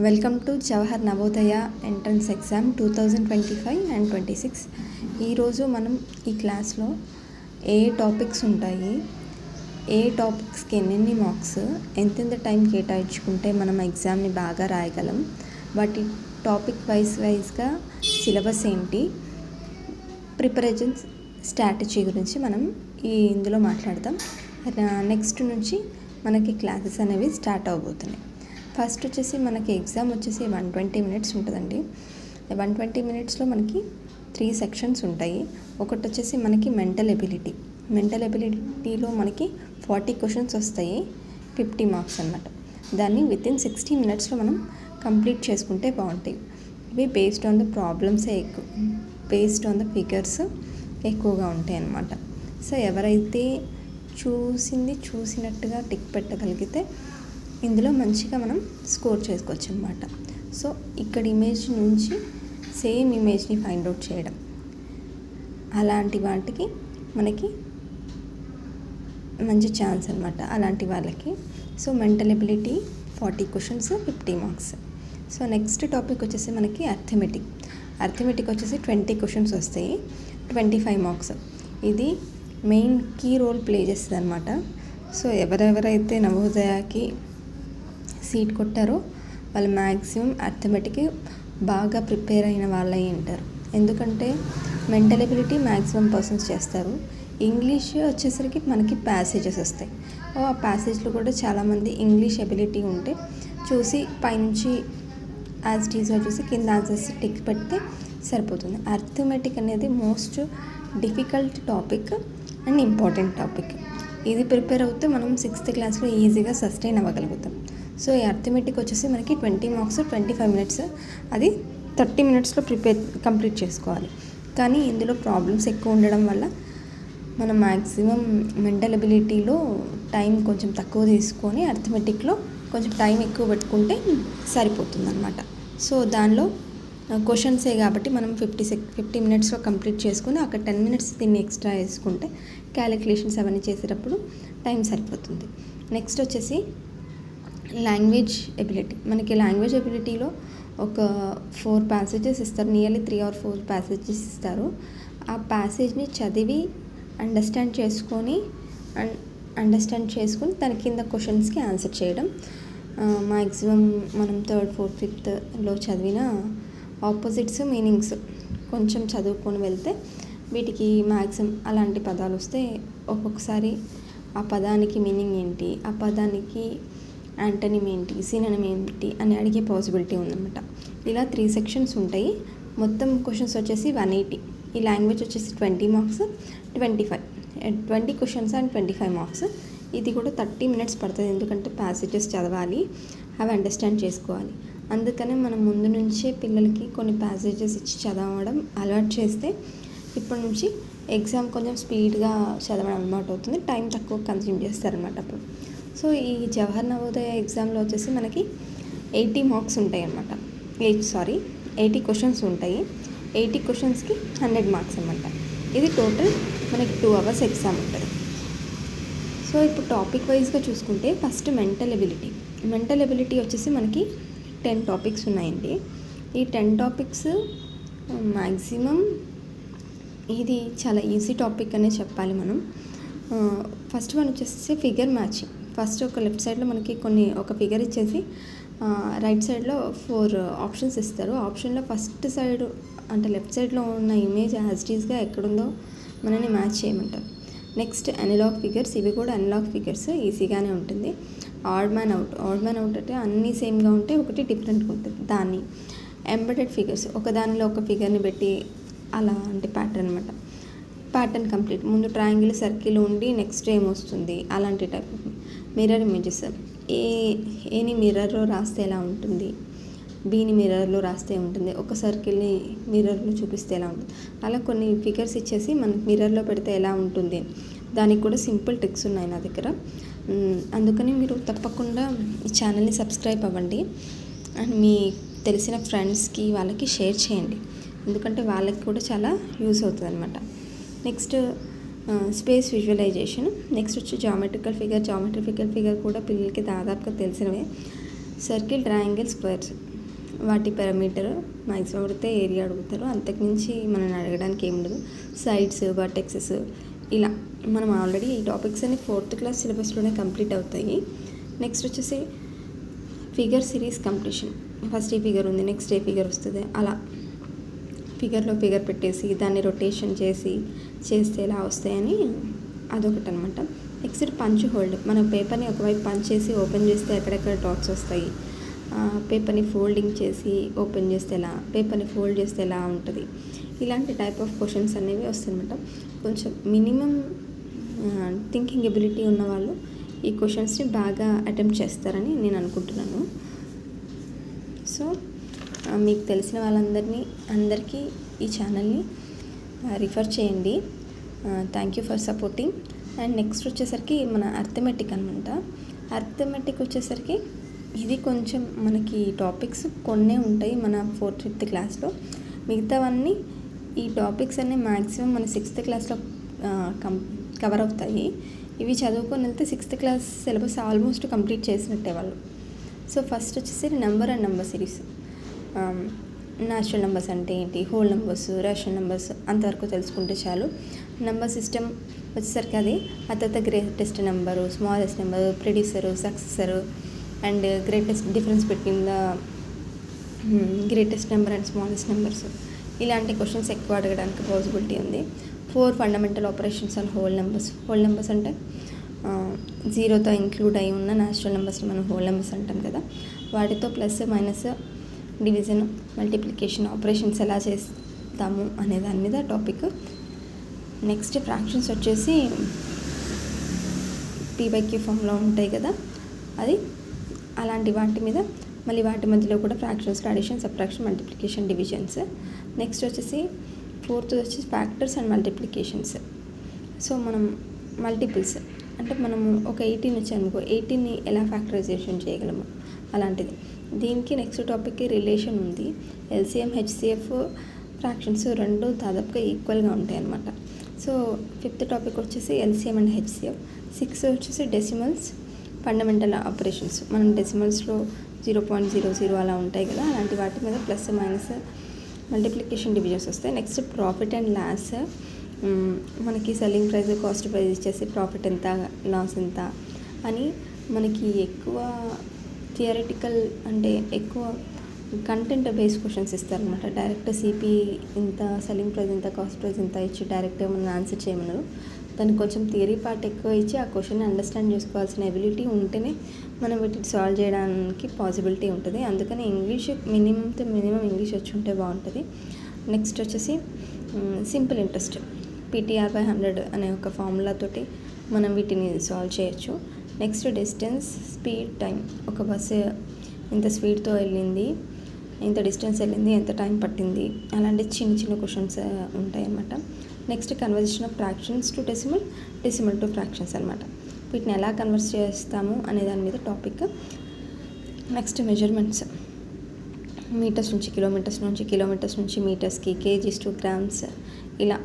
Welcome to Jawahar Navodaya entrance exam two thousand twenty five and twenty six. ఈరోజు మనం ఈ క్లాస్లో ఏ topics ఉంటాయి ఏ టాపిక్స్కి ఎన్నెన్ని మార్క్స్ ఎంతెంత టైం కేటాయించుకుంటే మనం ఎగ్జామ్ని బాగా రాయగలం వాటి టాపిక్ వైజ్ వైజ్గా సిలబస్ ఏంటి ప్రిపరేషన్ స్ట్రాటజీ గురించి మనం ఈ ఇందులో మాట్లాడదాం నెక్స్ట్ నుంచి మనకి క్లాసెస్ అనేవి స్టార్ట్ అవబోతున్నాయి. ఫస్ట్ వచ్చేసి మనకి ఎగ్జామ్ వచ్చేసి వన్ ట్వంటీ మినిట్స్ ఉంటుందండి. వన్ ట్వంటీ మినిట్స్లో మనకి త్రీ సెక్షన్స్ ఉంటాయి. ఒకటి వచ్చేసి మనకి మెంటల్ ఎబిలిటీ. మెంటల్ ఎబిలిటీలో మనకి ఫార్టీ క్వశ్చన్స్ వస్తాయి. ఫిఫ్టీ మార్క్స్ అనమాట దాన్ని విత్ ఇన్ సిక్స్టీ మినిట్స్లో మనం కంప్లీట్ చేసుకుంటే బాగుంటాయి. ఇవి బేస్డ్ ఆన్ ద ప్రాబ్లమ్సే ఎక్కువ బేస్డ్ ఆన్ ద ఫిగర్స్ ఎక్కువగా ఉంటాయి అన్నమాట. సో ఎవరైతే చూసింది చూసినట్టుగా టిక్ పెట్టగలిగితే ఇందులో మంచిగా మనం స్కోర్ చేసుకోవచ్చు అనమాట సో ఇక్కడ ఇమేజ్ నుంచి సేమ్ ఇమేజ్ని ఫైండ్ అవుట్ చేయడం. అలాంటి వాటికి మనకి మంచి ఛాన్స్ అనమాట అలాంటి వాళ్ళకి. So mental ability forty questions fifty marks. So next topic వచ్చేసి మనకి అర్థమెటిక్. అర్థమెటిక్ వచ్చేసి ట్వంటీ క్వశ్చన్స్ వస్తాయి ట్వంటీ ఫైవ్ మార్క్స్. ఇది మెయిన్ కీ రోల్ ప్లే చేస్తుంది అనమాట సో ఎవరెవరైతే నవోదయకి సీట్ కొట్టారో వాళ్ళు మ్యాక్సిమం అర్థమెటిక్ బాగా ప్రిపేర్ అయిన వాళ్ళే ఉంటారు. ఎందుకంటే మెంటల్ ఎబిలిటీ మ్యాక్సిమం పర్సన్స్ చేస్తారు. ఇంగ్లీష్ వచ్చేసరికి మనకి ప్యాసేజెస్ వస్తాయి. ఆ ప్యాసేజ్లో కూడా చాలామంది ఇంగ్లీష్ ఎబిలిటీ ఉంటే చూసి పైనుంచి యాజ్ టీజర్ చూసి కింద ఆన్సర్స్ టిక్ పెడితే సరిపోతుంది. అర్థమెటిక్ అనేది most difficult topic and important topic. ఇది ప్రిపేర్ అవుతే మనం సిక్స్త్ క్లాస్లో ఈజీగా సస్టైన్ అవ్వగలుగుతాం. సో ఈ అర్థమెటిక్ వచ్చేసి మనకి twenty marks twenty five minutes. అది థర్టీ మినిట్స్లో ప్రిపేర్ కంప్లీట్ చేసుకోవాలి. కానీ ఇందులో ప్రాబ్లమ్స్ ఎక్కువ ఉండడం వల్ల మనం మ్యాక్సిమం మెంటల్ అబిలిటీలో టైం కొంచెం తక్కువ తీసుకొని అర్థమెటిక్లో కొంచెం టైం ఎక్కువ పెట్టుకుంటే సరిపోతుంది అనమాట సో దానిలో క్వశ్చన్సే కాబట్టి మనం ఫిఫ్టీ సెక్ ఫిఫ్టీ మినిట్స్లో కంప్లీట్ చేసుకుని అక్కడ టెన్ మినిట్స్ దీన్ని ఎక్స్ట్రా వేసుకుంటే క్యాలిక్యులేషన్స్ అవన్నీ చేసేటప్పుడు టైం సరిపోతుంది. నెక్స్ట్ వచ్చేసి లాంగ్వేజ్ ఎబిలిటీ మనకి లాంగ్వేజ్ ఎబిలిటీలో ఒక ఫోర్ ప్యాసేజెస్ ఇస్తారు. Nearly three or four passages ఇస్తారు. ఆ ప్యాసేజ్ని చదివి అండర్స్టాండ్ చేసుకొని అండ్ అండర్స్టాండ్ చేసుకొని దాని కింద క్వశ్చన్స్కి ఆన్సర్ చేయడం. మ్యాక్సిమం మనం థర్డ్ ఫోర్త్ ఫిఫ్త్లో చదివిన ఆపోజిట్స్ మీనింగ్స్ కొంచెం చదువుకొని వెళ్తే వీటికి మ్యాక్సిమం అలాంటి పదాలు వస్తే ఒక్కొక్కసారి ఆ పదానికి మీనింగ్ ఏంటి? ఆ పదానికి యాంటనిమ్ ఏంటి? సిననం ఏంటి? అని అడిగే పాసిబిలిటీ ఉందన్నమాట. ఇలా త్రీ సెక్షన్స్ ఉంటాయి. మొత్తం క్వశ్చన్స్ వచ్చేసి వన్ ఎయిటీ ఈ లాంగ్వేజ్ వచ్చేసి twenty marks twenty five twenty questions and twenty five marks ఇది కూడా థర్టీ మినిట్స్ పడుతుంది. ఎందుకంటే ప్యాసేజెస్ చదవాలి. అవి అండర్స్టాండ్ చేసుకోవాలి. అందుకనే మనం ముందు నుంచే పిల్లలకి కొన్ని ప్యాసేజెస్ ఇచ్చి చదవడం అలవాటు చేస్తే ఇప్పటి నుంచి ఎగ్జామ్ కొంచెం స్పీడ్గా చదవడం అలవాటు అవుతుంది. టైం తక్కువ కన్స్యూమ్ చేస్తారనమాట అప్పుడు. సో ఈ జవహర్ నవోదయ ఎగ్జామ్లో వచ్చేసి మనకి ఎయిటీ మార్క్స్ ఉంటాయి అన్నమాట ఎయిట్ సారీ ఎయిటీ క్వశ్చన్స్ ఉంటాయి. ఎయిటీ క్వశ్చన్స్కి హండ్రెడ్ మార్క్స్ అనమాట ఇది టోటల్ మనకి టూ అవర్స్ ఎగ్జామ్ ఉంటుంది. సో ఇప్పుడు టాపిక్ వైజ్గా చూసుకుంటే first mental ability. Mental ability వచ్చేసి మనకి టెన్ టాపిక్స్ ఉన్నాయండి. ఈ టెన్ టాపిక్స్ మ్యాక్సిమం ఇది చాలా ఈజీ టాపిక్ అనే చెప్పాలి మనం. ఫస్ట్ వన్ వచ్చేసి ఫిగర్ మ్యాచింగ్. ఫస్ట్ ఒక లెఫ్ట్ సైడ్లో మనకి కొన్ని ఒక ఫిగర్ ఇచ్చేసి రైట్ సైడ్లో ఫోర్ ఆప్షన్స్ ఇస్తారు. ఆప్షన్లో ఫస్ట్ సైడ్ అంటే లెఫ్ట్ సైడ్లో ఉన్న ఇమేజ్ యాజ్ డీజ్గా ఎక్కడుందో మనని మ్యాచ్ చేయమంటారు. నెక్స్ట్ అనలాగ్ ఫిగర్స్ ఇవి కూడా అనలాగ్ ఫిగర్స్ ఈజీగానే ఉంటుంది. Odd man out odd man out అంటే అన్నీ సేమ్గా ఉంటే ఒకటి డిఫరెంట్గా ఉంటుంది. దాన్ని ఎంబెడెడ్ ఫిగర్స్ ఒక దానిలో ఒక ఫిగర్ని పెట్టి అలా అంటే ప్యాటర్న్ అనమాట ప్యాటర్న్ కంప్లీట్. ముందు ట్రయాంగిల్ సర్కిల్ ఉండి నెక్స్ట్ ఏమొస్తుంది అలాంటి టైప్. మిర్రర్ ఇమేజెస్ ఏ ఏని మిర్రర్లో రాస్తే ఎలా ఉంటుంది? బీని మిర్రర్లో రాస్తే ఉంటుంది. ఒక సర్కిల్ని మిర్రర్లో చూపిస్తే ఎలా ఉంటుంది? అలా కొన్ని ఫిగర్స్ ఇచ్చేసి మనకి మిర్రర్లో పెడితే ఎలా ఉంటుంది? దానికి కూడా సింపుల్ ట్రిక్స్ ఉన్నాయి నా దగ్గర. అందుకని మీరు తప్పకుండా ఈ ఛానల్ని సబ్స్క్రైబ్ అవ్వండి. అండ్ మీ తెలిసిన ఫ్రెండ్స్కి వాళ్ళకి షేర్ చేయండి. ఎందుకంటే వాళ్ళకి కూడా చాలా యూస్ అవుతుంది అనమాట నెక్స్ట్ స్పేస్ విజువలైజేషన్. నెక్స్ట్ వచ్చి జామెట్రికల్ ఫిగర్. జామెట్రికల్ ఫిగర్ కూడా పిల్లలకి దాదాపుగా తెలిసినవే. Circle triangle squares. వాటి పెరమీటర్ మ్యాక్సిమం అడిగితే ఏరియా అడుగుతారు. అంతకుమించి మనం అడగడానికి ఏమి ఉండదు. సైడ్స్ వర్టెక్సెస్ ఇలా మనం ఆల్రెడీ ఈ టాపిక్స్ అన్ని ఫోర్త్ క్లాస్ సిలబస్లోనే కంప్లీట్ అవుతాయి. నెక్స్ట్ వచ్చేసి ఫిగర్ సిరీస్ కంప్లీషన్. ఫస్ట్ ఏ ఫిగర్ ఉంది నెక్స్ట్ ఏ ఫిగర్ వస్తుంది. అలా ఫిగర్లో ఫిగర్ పెట్టేసి దాన్ని రొటేషన్ చేసి చేస్తే ఎలా వస్తాయని అదొకటి అనమాట నెక్స్ట్ పంచ్ హోల్డ్ మన పేపర్ని ఒకవైపు పంచ్ చేసి ఓపెన్ చేస్తే ఎక్కడెక్కడ డాట్స్ వస్తాయి. పేపర్ని ఫోల్డింగ్ చేసి ఓపెన్ చేస్తే ఎలా పేపర్ని ఫోల్డ్ చేస్తే ఎలా ఉంటుంది. ఇలాంటి టైప్ ఆఫ్ క్వశ్చన్స్ అనేవి వస్తాయన్నమాట. కొంచెం మినిమం థింకింగ్ ఎబిలిటీ ఉన్న వాళ్ళు ఈ క్వశ్చన్స్ని బాగా అటెంప్ట్ చేస్తారని నేను అనుకుంటున్నాను. సో మీకు తెలిసిన వాళ్ళందరినీ అందరికీ ఈ ఛానల్ని రిఫర్ చేయండి. Thank you for supporting and next వచ్చేసరికి మన అర్థమెటిక్ అనమాట అర్థమెటిక్ వచ్చేసరికి ఇది కొంచెం మనకి టాపిక్స్ కొన్నే ఉంటాయి మన ఫోర్త్ ఫిఫ్త్ క్లాస్లో మిగతావన్నీ ఈ టాపిక్స్ అన్నీ మ్యాక్సిమం మన సిక్స్త్ క్లాస్లో కం కవర్ అవుతాయి. ఇవి చదువుకొని వెళ్తే sixth class syllabus almost complete చేసినట్టే వాళ్ళు. సో ఫస్ట్ వచ్చేసి number and number series natural numbers అంటే ఏంటి? హోల్ నెంబర్స్ రేషన్ నెంబర్స్ అంతవరకు తెలుసుకుంటే చాలు. నెంబర్ సిస్టమ్ వచ్చేసరికి అది ఆ తర్వాత greatest number smallest number predecessor successor and greatest difference between the greatest number and smallest numbers ఇలాంటి క్వశ్చన్స్ ఎక్కువ అడగడానికి పాసిబిలిటీ ఉంది. Four fundamental operations and whole numbers whole numbers అంటే జీరోతో ఇంక్లూడ్ అయి ఉన్న న్యాచురల్ నెంబర్స్ని మనం హోల్ నెంబర్స్ అంటాం కదా. వాటితో plus minus division multiplication operations ఎలా చేస్తాము అనే దాని మీద టాపిక్. నెక్స్ట్ ఫ్రాక్షన్స్ వచ్చేసి పీ ఫామ్లో ఉంటాయి కదా అది అలాంటి వాటి మీద మళ్ళీ వాటి మధ్యలో కూడా fractions addition subtraction multiplication divisions. Next వచ్చేసి ఫోర్త్ వచ్చేసి ఫ్యాక్టర్స్ అండ్ మల్టిప్లికేషన్స్. సో మనం మల్టిపుల్స్ అంటే మనము ఒక ఎయిటీన్ వచ్చామనుకో ఎయిటీన్ని ఎలా ఫ్యాక్టరైజేషన్ చేయగలము? అలాంటిది. దీనికి నెక్స్ట్ టాపిక్కి రిలేషన్ ఉంది. ఎల్సిఎం హెచ్సిఎఫ్ ఫ్రాక్షన్స్ రెండు దాదాపుగా ఈక్వల్గా ఉంటాయి అన్నమాట సో ఫిఫ్త్ టాపిక్ వచ్చేసి ఎల్సిఎం అండ్ హెచ్సిఎఫ్ సిక్స్ వచ్చేసి డెసిమల్స్ ఫండమెంటల్ ఆపరేషన్స్ మనం డెసిమల్స్లో జీరో పాయింట్ జీరో జీరో అలా ఉంటాయి కదా అలాంటి వాటి మీద ప్లస్ మైనస్ మల్టిప్లికేషన్ డివిజన్స్ వస్తాయి. నెక్స్ట్ ప్రాఫిట్ అండ్ లాస్ మనకి సెల్లింగ్ ప్రైస్ కాస్ట్ ప్రైస్ ఇచ్చేసి ప్రాఫిట్ ఎంత లాస్ ఎంత అని మనకి ఎక్కువ థియరటికల్ అంటే ఎక్కువ కంటెంట్ బేస్ క్వశ్చన్స్ ఇస్తారనమాట డైరెక్ట్ సిపి ఇంత సెల్లింగ్ ప్రైస్ ఇంత కాస్ట్ ప్రైస్ ఇంత ఇచ్చి డైరెక్ట్ ఏమైనా ఆన్సర్ చేయమన్నారు. దానికి కొంచెం థియరీ పార్ట్ ఎక్కువ ఇచ్చి ఆ క్వశ్చన్ అండర్స్టాండ్ చేసుకోవాల్సిన ఎబిలిటీ ఉంటేనే మనం వీటిని సాల్వ్ చేయడానికి పాసిబిలిటీ ఉంటుంది. అందుకని ఇంగ్లీష్ మినిమం తో మినిమం ఇంగ్లీష్ వచ్చి ఉంటే బాగుంటుంది. నెక్స్ట్ వచ్చేసి simple interest PTR by hundred అనే ఒక ఫార్ములా తోటి మనం వీటిని సాల్వ్ చేయొచ్చు. నెక్స్ట్ డిస్టెన్స్ స్పీడ్ టైం ఒక బస్సు ఇంత స్పీడ్తో వెళ్ళింది ఇంత డిస్టెన్స్ వెళ్ళింది ఎంత టైం పట్టింది? అలాంటి చిన్న చిన్న క్వశ్చన్స్ ఉంటాయి అన్నమాట next conversation of fractions to decimal decimal to fractions అనమాట వీటిని ఎలా కన్వర్స్ చేస్తాము అనే దాని మీద టాపిక్ నెక్స్ట్ మెజర్మెంట్స్ మీటర్స్ నుంచి కిలోమీటర్స్ నుంచి కిలోమీటర్స్ నుంచి మీటర్స్కి కేజీస్ టు గ్రామ్స్ ఇలా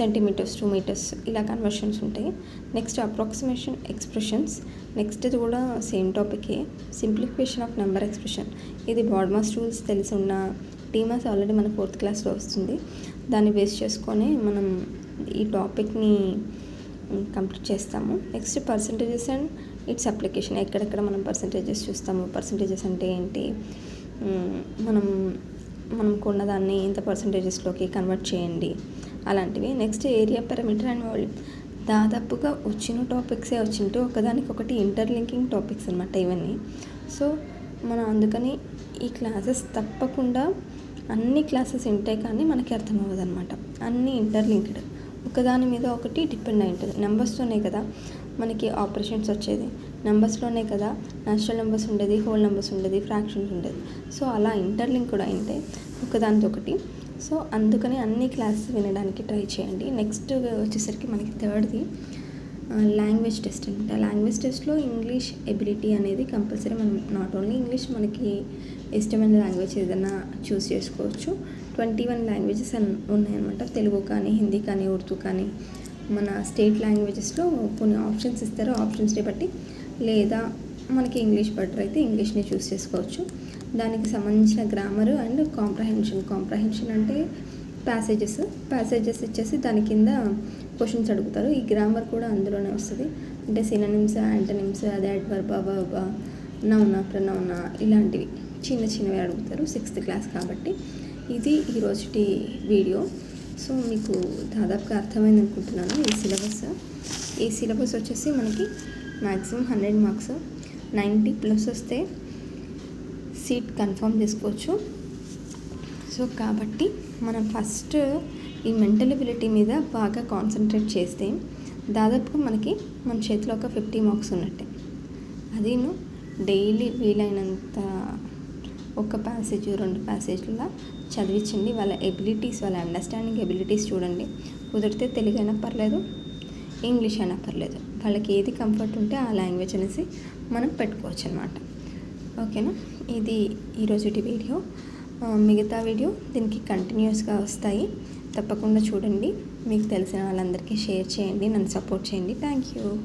సెంటీమీటర్స్ టూ మీటర్స్ ఇలా కన్వర్షన్స్ ఉంటాయి. నెక్స్ట్ అప్రాక్సిమేషన్ ఎక్స్ప్రెషన్స్ నెక్స్ట్ ఇది కూడా సేమ్ టాపికే సింప్లిఫికేషన్ ఆఫ్ నెంబర్ ఎక్స్ప్రెషన్ ఇది బాడ్మాస్ రూల్స్ తెలిసి ఉన్న టీమాస్ ఆల్రెడీ మన ఫోర్త్ క్లాస్లో వస్తుంది. దాన్ని బేస్ చేసుకొని మనం ఈ టాపిక్ని కంప్లీట్ చేస్తాము. Next percentages and its application ఎక్కడెక్కడ మనం పర్సంటేజెస్ చూస్తాము? పర్సంటేజెస్ అంటే ఏంటి? మనం మనం మనం కొన్నదాన్ని ఇంత పర్సంటేజెస్లోకి కన్వర్ట్ చేయండి. అలాంటివి. Next area perimeter and volume దాదాపుగా వచ్చిన టాపిక్సే వచ్చింటూ ఒకదానికి ఒకటి ఇంటర్లింకింగ్ టాపిక్స్ అనమాట ఇవన్నీ. సో మనం అందుకని ఈ క్లాసెస్ తప్పకుండా అన్ని క్లాసెస్ ఉంటాయి కానీ మనకి అర్థమవ్వదు అనమాట అన్నీ ఇంటర్లింక్డ్. ఒకదాని మీద ఒకటి డిపెండ్ అయి ఉంటుంది నెంబర్స్తోనే కదా మనకి ఆపరేషన్స్ వచ్చేది. నెంబర్స్లోనే కదా నేషనల్ నెంబర్స్ ఉండేది హోల్ నెంబర్స్ ఉండేది ఫ్రాక్షన్స్ ఉండేది. సో అలా ఇంటర్లింక్ కూడా అయింటే ఒకదానితో ఒకటి. సో అందుకని అన్ని క్లాసెస్ వినడానికి ట్రై చేయండి. నెక్స్ట్ వచ్చేసరికి మనకి థర్డ్ది లాంగ్వేజ్ టెస్ట్ అనమాట. లాంగ్వేజ్ టెస్ట్లో ఇంగ్లీష్ ఎబిలిటీ అనేది కంపల్సరీ మనం నాట్ ఓన్లీ ఇంగ్లీష్ మనకి ఇష్టమైన లాంగ్వేజ్ ఏదైనా చూస్ చేసుకోవచ్చు. ట్వంటీ వన్ లాంగ్వేజెస్ అన్ ఉన్నాయన్నమాట. తెలుగు కానీ హిందీ కానీ ఉర్దూ కానీ. మన స్టేట్ లాంగ్వేజెస్లో కొన్ని ఆప్షన్స్ ఇస్తారు. ఆప్షన్స్ని బట్టి లేదా మనకి ఇంగ్లీష్ బెటర్ అయితే ఇంగ్లీష్ని చూస్ చేసుకోవచ్చు. దానికి సంబంధించిన గ్రామరు అండ్ కాంప్రహెన్షన్. కాంప్రహెన్షన్ అంటే ప్యాసేజెస్. ప్యాసేజెస్ ఇచ్చేసి దాని కింద క్వశ్చన్స్ అడుగుతారు. ఈ గ్రామర్ కూడా అందులోనే వస్తుంది. అంటే సిననిమ్స్ యాంటనిమ్స్ అదే అడ్వర్బ్ అవర్బ్ నౌనా ప్రనౌనా ఇలాంటివి. చిన్న చిన్నవి అడుగుతారు సిక్స్త్ క్లాస్ కాబట్టి. ఇది ఈరోజుటి వీడియో. సో మీకు దాదాపుగా అర్థమైంది అనుకుంటున్నాను ఈ సిలబస్. ఈ సిలబస్ వచ్చేసి మనకి maximum hundred marks. Ninety plus వస్తే సీట్ కన్ఫర్మ్ చేసుకోవచ్చు. సో కాబట్టి మనం ఫస్ట్ ఈ మెంటల్ ఎబిలిటీ మీద బాగా కాన్సన్ట్రేట్ చేస్తే దాదాపుగా మనకి మన చేతిలో ఒక ఫిఫ్టీ మార్క్స్ ఉన్నట్టే. అదిను డైలీ వీలైనంత ఒక ప్యాసేజ్ రెండు ప్యాసేజ్లా చదివించండి. వాళ్ళ ఎబిలిటీస్ వాళ్ళ అండర్స్టాండింగ్ ఎబిలిటీస్ చూడండి. కుదిరితే తెలుగు అయినా పర్లేదు ఇంగ్లీష్ అయినా పర్లేదు. వాళ్ళకి ఏది కంఫర్ట్ ఉంటే ఆ లాంగ్వేజ్ అనేసి మనం పెట్టుకోవచ్చు అనమాట ఓకేనా ఇది ఈరోజుటి వీడియో. మిగతా వీడియో దీనికి కంటిన్యూస్గా వస్తాయి. తప్పకుండా చూడండి. మీకు తెలిసిన వాళ్ళందరికీ షేర్ చేయండి. నన్ను సపోర్ట్ చేయండి. Thank you.